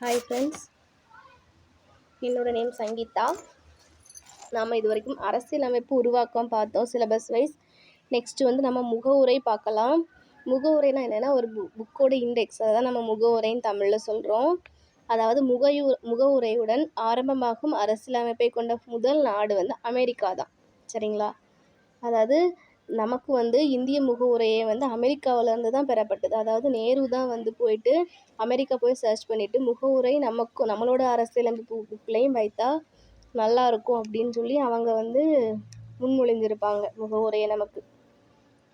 Hi friends என்னோடய name Sangeetha. நாம் இது வரைக்கும் அரசியலமைப்பு உருவாக்கம் பார்த்தோம் சிலபஸ் வைஸ் நெக்ஸ்ட்டு வந்து நம்ம முகவுரை பார்க்கலாம். முகவுரைனா என்னென்னா ஒரு பு புக்கோட இண்டெக்ஸ் அதை தான் நம்ம முகவுரைன்னு தமிழில் சொல்கிறோம் அதாவது முகையு முகவுரையுடன் ஆரம்பமாகும் அரசியலமைப்பை கொண்ட முதல் நாடு வந்து அமெரிக்கா தான் சரிங்களா? அதாவது நமக்கு வந்து இந்திய முகவுரையே வந்து அமெரிக்காவிலேருந்து தான் பெறப்பட்டது. அதாவது நேரு தான் வந்து போயிட்டு அமெரிக்கா போய் சர்ச் பண்ணிவிட்டு முகவுரை நமக்கு நம்மளோட அரசியலமைப்பு புக்லேயும் வைத்தா நல்லாயிருக்கும் அப்படின்னு சொல்லி அவங்க வந்து முன்மொழிஞ்சிருப்பாங்க முகவுரையை நமக்கு.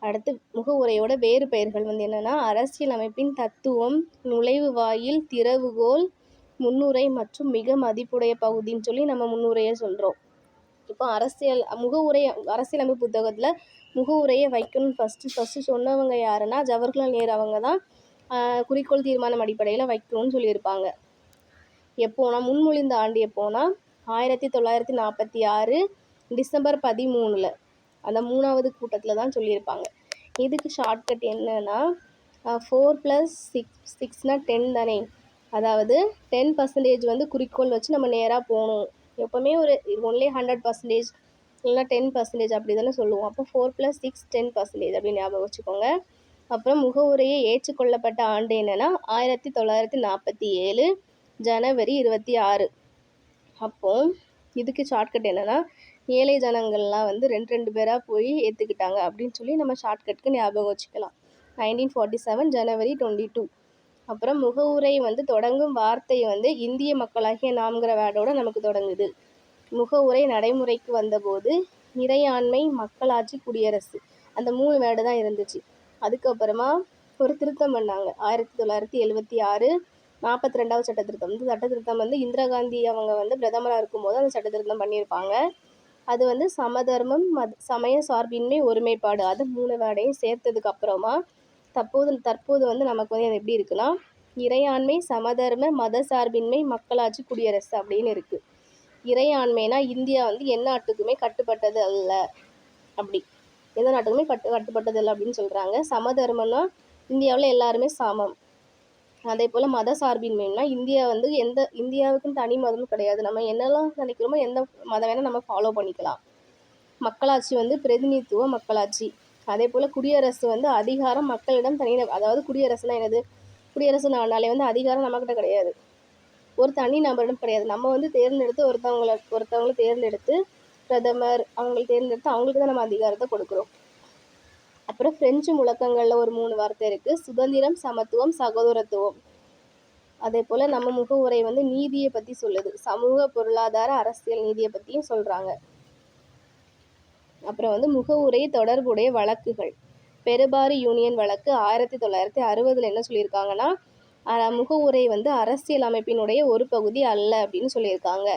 அடுத்து முகவுரையோட வேறு பெயர்கள் வந்து என்னென்னா அரசியலமைப்பின் தத்துவம் நுழைவு வாயில் திறவுகோல் முன்னுரை மற்றும் மிக மதிப்புடைய பகுதின்னு சொல்லி நம்ம முன்னுரையை சொல்கிறோம் இப்போ அரசியல் முகவுரை அரசியலமைப்பு புத்தகத்தில் முகவுரையை வைக்கணும்னு ஃபஸ்ட்டு ஃபஸ்ட்டு சொன்னவங்க யாருன்னா ஜவஹர்லால் நேரு அவங்க தான் குறிக்கோள் தீர்மானம் அடிப்படையில் வைக்கணும்னு சொல்லியிருப்பாங்க. எப்போனா முன்மொழிந்த ஆண்டு எப்போனா ஆயிரத்தி தொள்ளாயிரத்தி நாற்பத்தி ஆறு டிசம்பர் பதிமூணில் அந்த மூணாவது கூட்டத்தில் தான் சொல்லியிருப்பாங்க. இதுக்கு ஷார்ட்கட் என்னன்னா ஃபோர் ப்ளஸ் சிக்ஸ் சிக்ஸ்னால் டென் தானே? அதாவது டென் பர்சன்டேஜ் வந்து குறிக்கோள் வச்சு நம்ம நேராக போகணும். எப்போவுமே ஒரு ஒன்லி ஹண்ட்ரட் பர்சன்டேஜ் இல்லைனா டென் பர்சன்டேஜ் அப்படி தானே சொல்லுவோம். அப்போ four plus six ten percentage அப்படின்னு ஞாபகம் வச்சுக்கோங்க. அப்புறம் முகவுரையை ஏற்றுக்கொள்ளப்பட்ட ஆண்டு என்னென்னா ஆயிரத்தி தொள்ளாயிரத்தி நாற்பத்தி ஏழு ஜனவரி இருபத்தி ஆறு. அப்போ இதுக்கு ஷார்ட்கட் என்னென்னா ஏழை ஜனங்கள்லாம் வந்து ரெண்டு ரெண்டு பேராக போய் ஏற்றுக்கிட்டாங்க அப்படின்னு சொல்லி நம்ம ஷார்ட்கட்க்கு ஞாபகம் வச்சுக்கலாம். Nineteen forty seven January twenty two அப்புறம் முகவுரை வந்து தொடங்கும் வார்த்தை வந்து இந்திய மக்களாகிய நாம்கிற வேர்டோட நமக்கு தொடங்குது. முகவுரை நடைமுறைக்கு வந்தபோது இறையாண்மை மக்களாட்சி குடியரசு அந்த மூணு வேர்டு தான் இருந்துச்சு. அதுக்கப்புறமா ஒரு திருத்தம் பண்ணாங்க. ஆயிரத்தி தொள்ளாயிரத்தி எழுபத்தி ஆறு நாற்பத்தி ரெண்டாவது சட்ட திருத்தம் இந்த சட்ட திருத்தம் வந்து இந்திரா காந்தி அவங்க வந்து பிரதமராக இருக்கும்போது அந்த சட்ட திருத்தம் பண்ணியிருப்பாங்க. அது வந்து சமதர்மம் மத் சமய சார்பின்மை ஒருமைப்பாடு அது மூணு வேர்டையும் சேர்த்ததுக்கு அப்புறமா தற்போது தற்போது வந்து நமக்கு வந்து அது எப்படி இருக்குன்னா இறையாண்மை சமதர்ம மத சார்பின்மை மக்களாட்சி குடியரசு அப்படின்னு இருக்குது இறையாண்மைனா இந்தியா வந்து எந்நாட்டுக்குமே கட்டுப்பட்டது அல்ல. அப்படி. எந்த நாட்டுக்குமே கட்டு கட்டுப்பட்டது இல்லை அப்படின்னு சொல்கிறாங்க சமதர்மம்னா இந்தியாவில் எல்லாருமே சமம். அதே போல் மத சார்பின்மைனா இந்தியா வந்து எந்த இந்தியாவுக்குன்னு தனி மதமும் கிடையாது. நம்ம என்னெல்லாம் நினைக்கிறோமோ எந்த மதம் வேணால் நம்ம ஃபாலோ பண்ணிக்கலாம். மக்களாட்சி வந்து பிரதிநிதித்துவ மக்களாட்சி. அதே போல் குடியரசு வந்து அதிகாரம் மக்களிடம் தனி அதாவது குடியரசுனா என்னது? குடியரசு நாளே வந்து அதிகாரம் நம்மக்கிட்ட கிடையாது. ஒரு தனி நபரிடம் கிடையாது. நம்ம வந்து தேர்ந்தெடுத்து ஒருத்தவங்களை ஒருத்தவங்களை தேர்ந்தெடுத்து பிரதமர் அவங்களை தேர்ந்தெடுத்து அவங்களுக்கு தான் நம்ம அதிகாரத்தை கொடுக்குறோம். அப்புறம் ஃப்ரெஞ்சு முழக்கங்களில் ஒரு மூணு வார்த்தை இருக்குது சுதந்திரம் சமத்துவம் சகோதரத்துவம். அதே போல் நம்ம முகவுரை வந்து நீதியை பற்றி சொல்லுது. சமூக பொருளாதார அரசியல் நீதியை பற்றியும் சொல்கிறாங்க அப்புறம் வந்து முகவுரை தொடர்புடைய வழக்குகள். பெருபாரி யூனியன் வழக்கு ஆயிரத்தி தொள்ளாயிரத்தி அறுபதில் என்ன சொல்லியிருக்காங்கன்னா முகவுரை வந்து அரசியல் அமைப்பினுடைய ஒரு பகுதி அல்ல அப்படின்னு சொல்லியிருக்காங்க.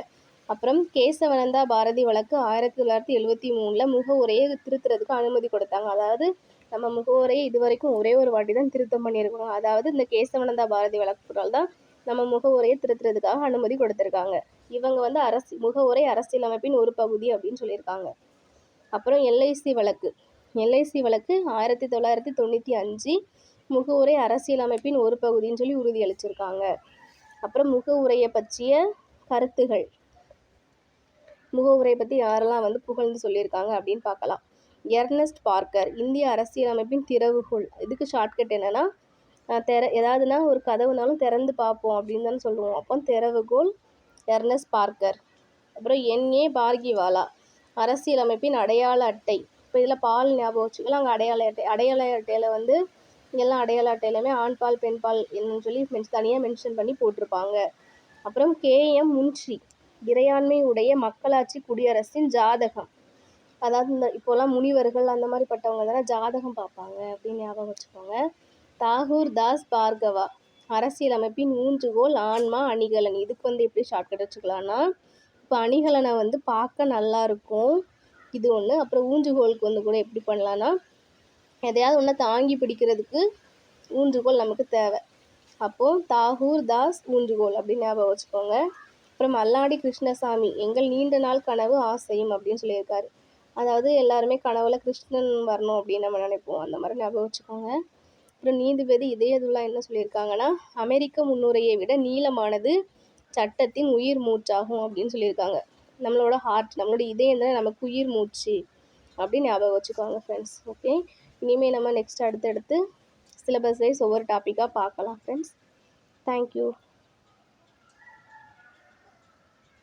அப்புறம் கேசவனந்தா பாரதி வழக்கு ஆயிரத்தி தொள்ளாயிரத்தி எழுபத்தி மூணில் முகவுரையை திருத்துறதுக்கு அனுமதி கொடுத்தாங்க. அதாவது நம்ம முகவுரையை இது வரைக்கும் ஒரே ஒரு வாட்டி தான் திருத்தம் பண்ணியிருக்கோம். அதாவது இந்த கேசவனந்தா பாரதி வழக்குறால் தான் நம்ம முகவுரையை திருத்துறதுக்காக அனுமதி கொடுத்துருக்காங்க. இவங்க வந்து அரசு முகவுரை அரசியல் அமைப்பின் ஒரு பகுதி அப்படின்னு சொல்லியிருக்காங்க. அப்புறம் எல்ஐசி வழக்கு. எல்ஐசி வழக்கு ஆயிரத்தி தொள்ளாயிரத்தி தொண்ணூற்றி அஞ்சு முகவுரை அரசியலமைப்பின் ஒரு பகுதின்னு சொல்லி உறுதியளிச்சிருக்காங்க அப்புறம் முகவுரையை பற்றிய கருத்துகள். முகவுரை பற்றி யாரெல்லாம் வந்து புகழ்ந்து சொல்லியிருக்காங்க அப்படின்னு பார்க்கலாம். எர்னஸ்ட் பார்க்கர் இந்திய அரசியலமைப்பின் திறவுகோள் இதுக்கு ஷார்ட்கட் என்னென்னா திற ஏதாவதுனா ஒரு கதவுனாலும் திறந்து பார்ப்போம் அப்படின்னு தானே சொல்லுவோம். அப்போ திறவுகோள் எர்னஸ்ட் பார்க்கர். அப்புறம் என்ஏ பார்கிவாலா. அரசியலமைப்பின் அடையாள அட்டை. இப்போ இதில் பால் ஞாபகம் வச்சுக்கலாம் அங்கே அடையாள அட்டை அடையாள அட்டையில் வந்து எல்லாம் அடையாள அட்டையிலுமே ஆண் பால் பெண் பால் என்னன்னு சொல்லி மென் தனியாக மென்ஷன் பண்ணி போட்டிருப்பாங்க. அப்புறம் கேஎம் முன்ஷி இறையாண்மை உடைய மக்களாட்சி குடியரசின் ஜாதகம். அதாவது இந்த இப்போல்லாம் முனிவர்கள் அந்த மாதிரி பட்டவங்க தானே ஜாதகம் பார்ப்பாங்க அப்படின்னு ஞாபகம் வச்சுக்கோங்க. தாகூர் தாஸ் பார்கவா அரசியலமைப்பின் ஊன்றுகோல் ஆன்மா அணிகலன். இதுக்கு வந்து எப்படி ஷார்ட்கட் வச்சுக்கலாம்னா இப்போ அணிகலனை வந்து பார்க்க நல்லா இருக்கும். இது ஒன்று அப்புறம் ஊன்றுகோலுக்கு வந்து கூட எப்படி பண்ணலான்னா எதையாவது ஒன்று தாங்கி பிடிக்கிறதுக்கு ஊன்றுகோல் நமக்கு தேவை. அப்போது தாகூர் தாஸ் ஊன்றுகோல் அப்படின்னு ஞாபகம் வச்சுக்கோங்க. அப்புறம் மல்லாடி கிருஷ்ணசாமி எங்கள் நீண்ட நாள் கனவு ஆசையும் அப்படின்னு சொல்லியிருக்காரு. அதாவது எல்லாருமே கனவுல கிருஷ்ணன் வரணும் அப்படின்னு நம்ம நினைப்போம். அந்த மாதிரி ஞாபகம் வச்சுக்கோங்க. அப்புறம் நீதிபதி இதயதுல்லா என்ன சொல்லியிருக்காங்கன்னா அமெரிக்க முன்னுரையை விட நீளமானது சட்டத்தின் உயிர் மூச்சாகும் அப்படின்னு சொல்லியிருக்காங்க. நம்மளோட ஹார்ட் நம்மளோட இதயம் தான் நமக்கு உயிர் மூச்சு அப்படின்னு ஞாபகம் வச்சுக்கோங்க ஃப்ரெண்ட்ஸ் ஓகே இனிமேல் நம்ம நெக்ஸ்ட் அடுத்தடுத்து சிலபஸ் வைஸ் ஒவ்வொரு டாப்பிக்காக பார்க்கலாம் ஃப்ரெண்ட்ஸ் தேங்க்யூ